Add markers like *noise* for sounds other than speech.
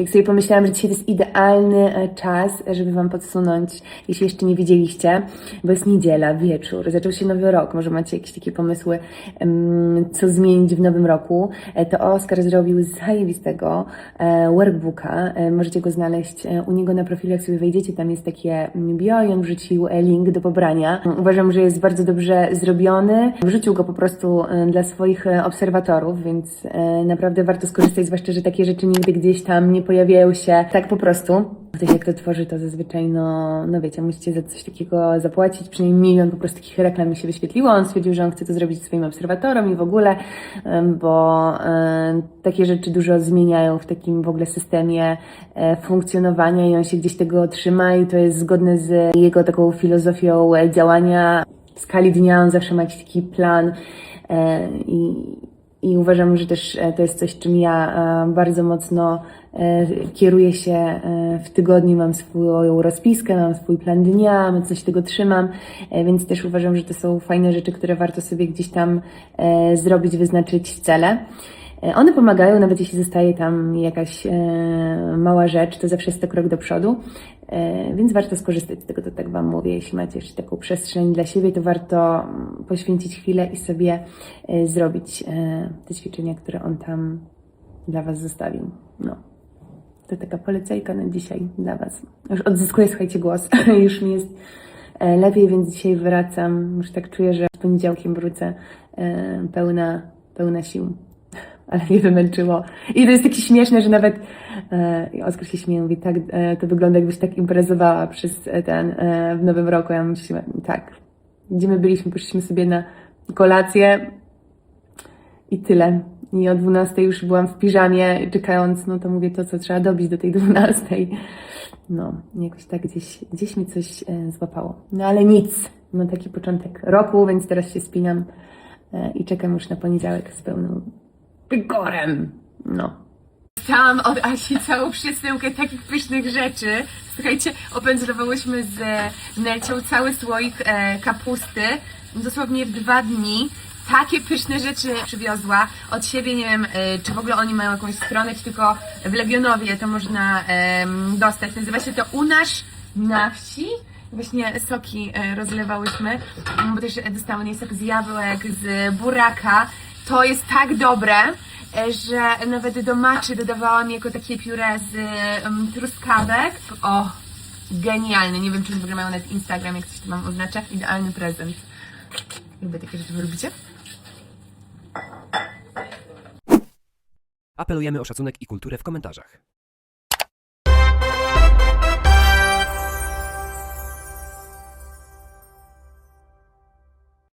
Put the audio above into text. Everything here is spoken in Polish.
Tak sobie pomyślałam, że dzisiaj to jest idealny e, czas, żeby Wam podsunąć, jeśli jeszcze nie widzieliście, bo jest niedziela, wieczór, zaczął się nowy rok, może macie jakieś takie pomysły, co zmienić w nowym roku. E, To Oskar zrobił zajebistego e, workbooka, możecie go znaleźć u niego na profilu, jak sobie wejdziecie, tam jest takie bio i on wrzucił link do pobrania. Uważam, że jest bardzo dobrze zrobiony, wrzucił go po prostu dla swoich obserwatorów, więc naprawdę warto skorzystać, zwłaszcza, że takie rzeczy nigdy gdzieś tam nie pojawiają się tak po prostu. Ktoś jak to tworzy, to zazwyczaj, no, no wiecie, musicie za coś takiego zapłacić, przynajmniej milion po prostu takich reklam mi się wyświetliło. On stwierdził, że on chce to zrobić swoim obserwatorom i w ogóle, bo takie rzeczy dużo zmieniają w takim w ogóle systemie e, funkcjonowania i on się gdzieś tego trzyma i to jest zgodne z jego taką filozofią e, działania. W skali dnia on zawsze ma jakiś taki plan e, i, i uważam, że też e, to jest coś, czym ja e, bardzo mocno e, kieruję się w tygodniu. Mam swoją rozpiskę, mam swój plan dnia, coś tego trzymam, więc też uważam, że to są fajne rzeczy, które warto sobie gdzieś tam zrobić, wyznaczyć cele. One pomagają, nawet jeśli zostaje tam jakaś mała rzecz, to zawsze jest to krok do przodu, więc warto skorzystać z tego, to tak Wam mówię. Jeśli macie jeszcze taką przestrzeń dla siebie, to warto poświęcić chwilę i sobie e, zrobić e, te ćwiczenia, które on tam dla Was zostawił. No. To taka polecajka na dzisiaj dla Was. Już odzyskuję, słuchajcie, głos. *laughs* Już mi jest e, lepiej, więc dzisiaj wracam. Już tak czuję, że z poniedziałkiem wrócę pełna, pełna sił. *laughs* Ale mnie wymęczyło. I to jest takie śmieszne, że nawet e, Oskar się śmieje, mówi, tak, e, to wygląda jakbyś tak imprezowała przez ten, e, w nowym roku. Ja myślę, tak. Gdzie my byliśmy, poszliśmy sobie na kolację i tyle. I o 12 już byłam w piżamie, czekając, no to mówię to, co trzeba dobić do tej 12. No, jakoś tak gdzieś, gdzieś mi coś e, złapało. No ale nic. No taki początek roku, więc teraz się spinam e, i czekam już na poniedziałek z pełną wygorem. No. Dostałam od Asi całą przesyłkę takich pysznych rzeczy. Słuchajcie, opędzlowałyśmy z Nelcią cały słoik e, kapusty dosłownie w dwa dni. Takie pyszne rzeczy przywiozła od siebie, nie wiem, e, czy w ogóle oni mają jakąś stronę, czy tylko w Legionowie to można em, dostać. Nazywa się to Unasz na wsi. Właśnie soki e, rozlewałyśmy, bo też dostałam jej sok z jabłek, z buraka. To jest tak dobre, e, że nawet do maczy dodawałam jako takie pióre z em, truskawek. O, genialne. Nie wiem, czy w ogóle mają nawet Instagram, jak coś tu mam oznaczę. Idealny prezent. Lubię takie rzeczy. Wy lubicie? Apelujemy o szacunek i kulturę w komentarzach.